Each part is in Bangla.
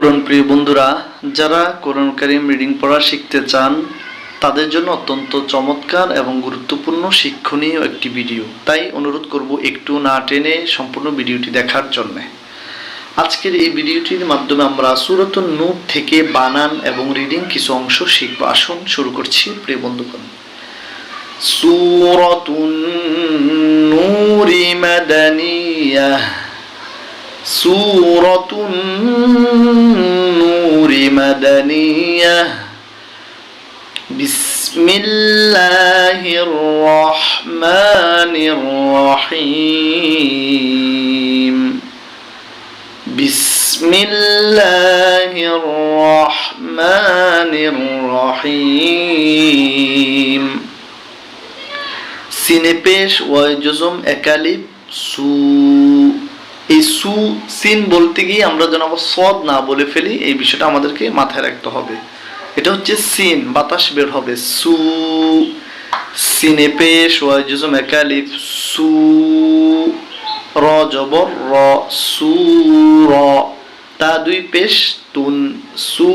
কোরআন প্রিয় বন্ধুরা, যারা কোরআন কারিম রিডিং পড়া শিখতে চান, তাদের জন্য অত্যন্ত চমৎকার এবং গুরুত্বপূর্ণ শিক্ষণীয় একটি ভিডিও তাই অনুরোধ করব একটু না টেনে সম্পূর্ণ ভিডিওটি দেখার জন্য। আজকের এই ভিডিওটির মাধ্যমে আমরা সুরত নূর থেকে বানান এবং রিডিং কিছু অংশ শিখব। আসুন শুরু করছি, প্রিয় বন্ধুগণ। সুরতুন নূরি মাদানিয়াহ سورة النور مدنية. بسم الله الرحمن الرحيم. بسم الله الرحمن الرحيم. سينبش وجزم أكاليب سور এই সু সিন বলতে গিয়ে আমরা যেন আবার সদ না বলে ফেলি, এই বিষয়টা আমাদেরকে মাথায় রাখতে হবে। এটা হচ্ছে সিন, বাতাস বের হবে। সু, সিনে পেশ ওয়াজম একালিপ, সু, র, জবর, র, সু, র। তা দুই পেশ, তুন, সু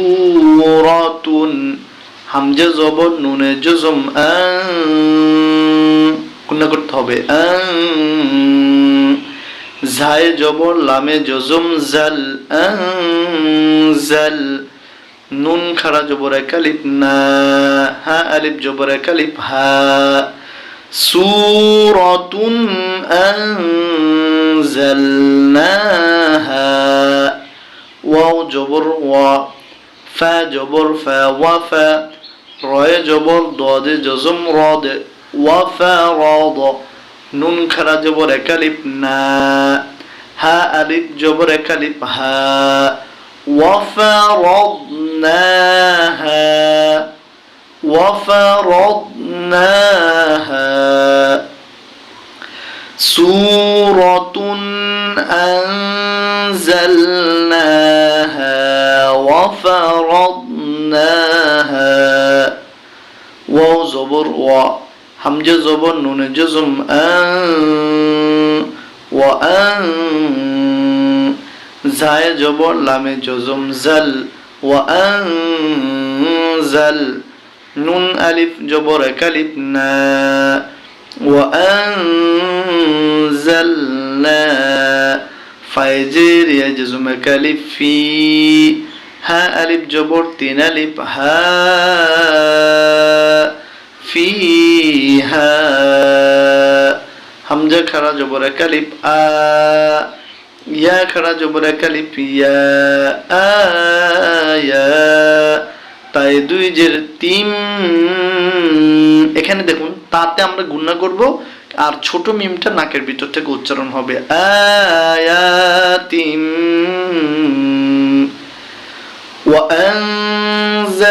র, তুন। হামজা, জবর, নুনে, জজম কুন্না করতে হবে? আং। ঝায় জবর লামে জজম জাল জাল নুন খাড়া জবর একালিপ না, হা আলিফ জবর একালিপ হা। সুরতুন আনজালনাহা ওয়াও জবর ওয়া, ফা জবর ফা, ওয়া, ফা। রয়ে জবর দদে জজম রদ, ওয়া, ফা, রদ। নুন খারা জবর একালিপ না হা আলিফ জবর একালিপ হা وفرضناها وفرضناها سورة أنزلناها وفرضناها واو زبر و হামজা জবর নুনে জজম ওয়া জায় জবর লামে জজম জাল ওয়া জাল নুন, আলিফ, জবর একালিফ না, ওয়া জালনা ফাইজের ইয়া, জজম একালিফ ফি, হা, আলিফ, জবর, তিন আলিফ হা ফিহা হামজা খারা জবর কালিপ আ ইয়া খারা জবর কালিপ ইয়া আয়া তাই দুই যে তিন এখানে দেখুন তাতে আমরা গুণনা করব আর ছোট মিমটা নাকের ভিতর থেকে উচ্চারণ হবে আয়াতিম وأنزلنا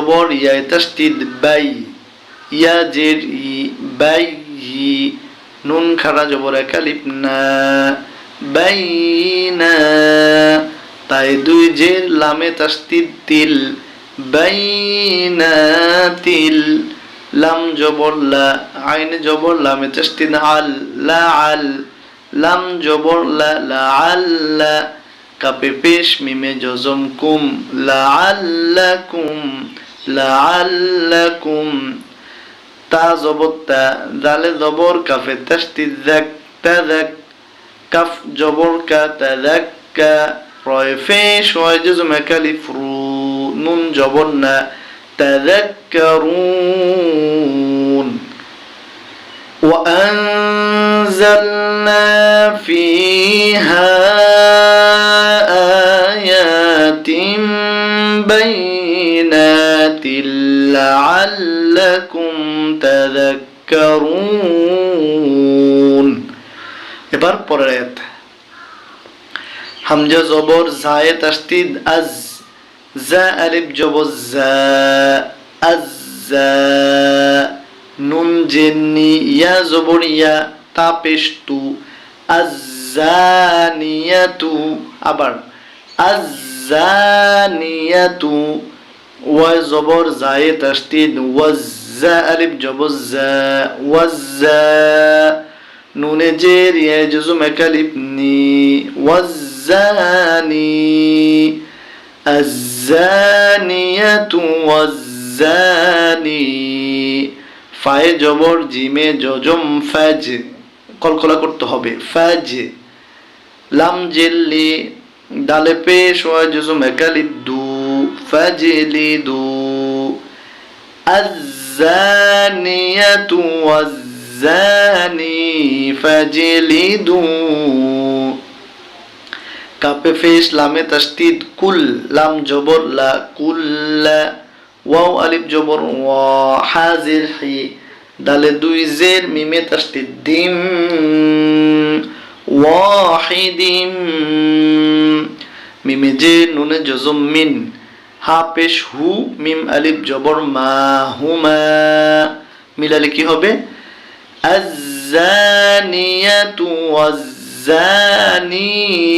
জবর ইয়া বাই নুন খাড়া জবর একালিপ না তাই দুই জের লামে তাসদিদ তিল বাইনাতিল লাম জবর লা, আইন জবর লামে তাসদিদ আল, লা আল, লাম জবর লা লা আল্লা কাপে পেশ মিমে জজম কুম, লা আল্লাকুম লা لعلكم تا زبط دال زبور كف تشت ذك تذك كف جبورك كتذك رايفين شوي جزء مكالف نون جبرنا تذكرون. وأنزلنا فيها لعلكم تذكرون এবার পরের আয়াত হামজা জবর জায়ে তাসদিদ আজ জা আলিফ জবর জা আজ্জা নুন জেন্নি ইয়া জবর ইয়া তা পেশ তু আজ্জানিয়াতু আবার আজ্জানিয়াতু ওয়াই জবর জায়ে তাসদিদ ওয়াজ্জা আলিফ জবর জা ওয়াজ্জা নুনে জের ইয়া জুজুম একালিফ নি ওয়াজ্জানি الزانية والزاني ফায়ে জবর জিমে জজম ফাজ কলকলা করতে হবে ফাজ লাম জেল্লি ডালে পেশ ওয়া জজম একালিব দু ফাজলি দু الزانية والزاني فاجلدوا কাপে ফেস লামে তাসদিদ কুল লাম জবর লা কুল্লা ওয়াও আলিফ জবর ওয়া হাজির হি দালে দুই জের মিমে তাসদিদ দিম ওয়াহিদিম মিমে জে নুনে জজম মিন হা পেশ হু মিম আলিফ জবর মা হুমা মিলালে কি হবে الزانية والزاني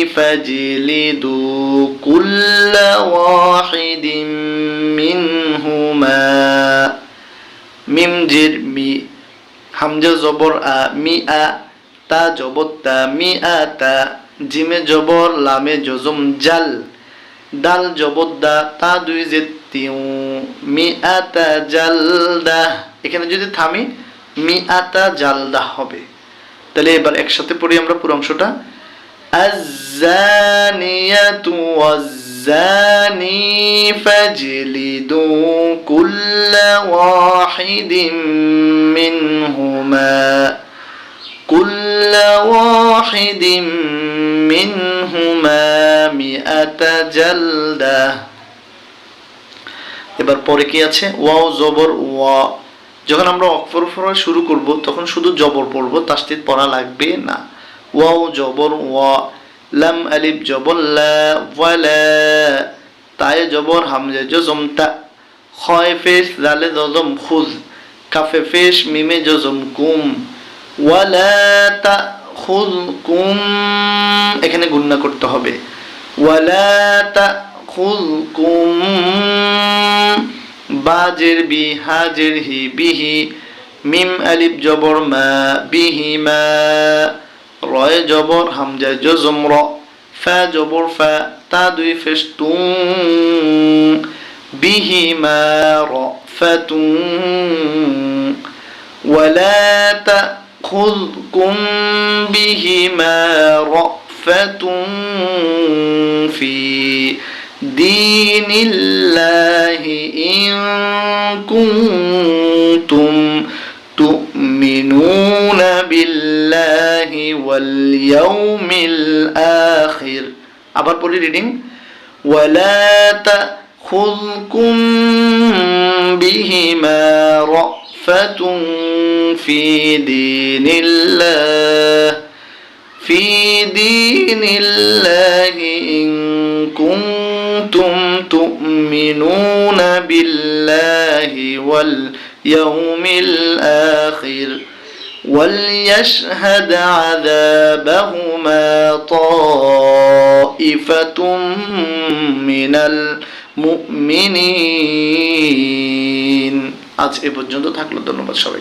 فاجلدوا كل واحد منهما মিম জের মি হামজা জবর আ মি আ তা জবর তা মি আ তা জিমে জবর লামে জজম জাল দাল জবর দা তা দুই জে তিউ মি আ তা জাল দা এখানে যদি থামি মি আতা জালদা হবে তাহলে এবার একসাথে পড়ি আমরা পুরো অংশটা الزانية والزاني فاجلدوا كل واحد منهما كل واحد منهما مئة جلدة এবার পরে কি আছে ওয়াও জবর ওয়া যখন আমরা অক্ষর পড়া শুরু করব তখন শুধু জবর পড়ব তাসদিদ পড়া লাগবে না ওয়াও জবর ওয়া লাম আলিফ জবর লা ওয়ালা তায়ে জবর হামজা জজম তা খয় ফেস জালে জজম খুজ কাফে ফেস মিমে জজম কুম ওয়ালা তাখুযকুম এখানে গুণনা করতে হবে। ওয়ালা তাখুযকুম বাজের বি, হাজের হি, বিহি, মিম, আলিফ, জবর, মা, বিহি, মা, রয়, জবর হামজা জজম র, ফা, জবর, ফা, তা, দুই ফেস্তুং বিহি, মা, র ফাতুং ওয়ালা তা تأخذكم بهما رأفة في دين الله إن كنتم تؤمنون بالله واليوم الآخر আবার পড়ি রিডিং ولا تأخذكم بهما رأفة في دين الله في دين الله إن كنتم تؤمنون بالله واليوم الآخر وليشهد عذابهما طائفة من المؤمنين. আজ এ পর্যন্ত থাকল ধন্যবাদ সবাইকে।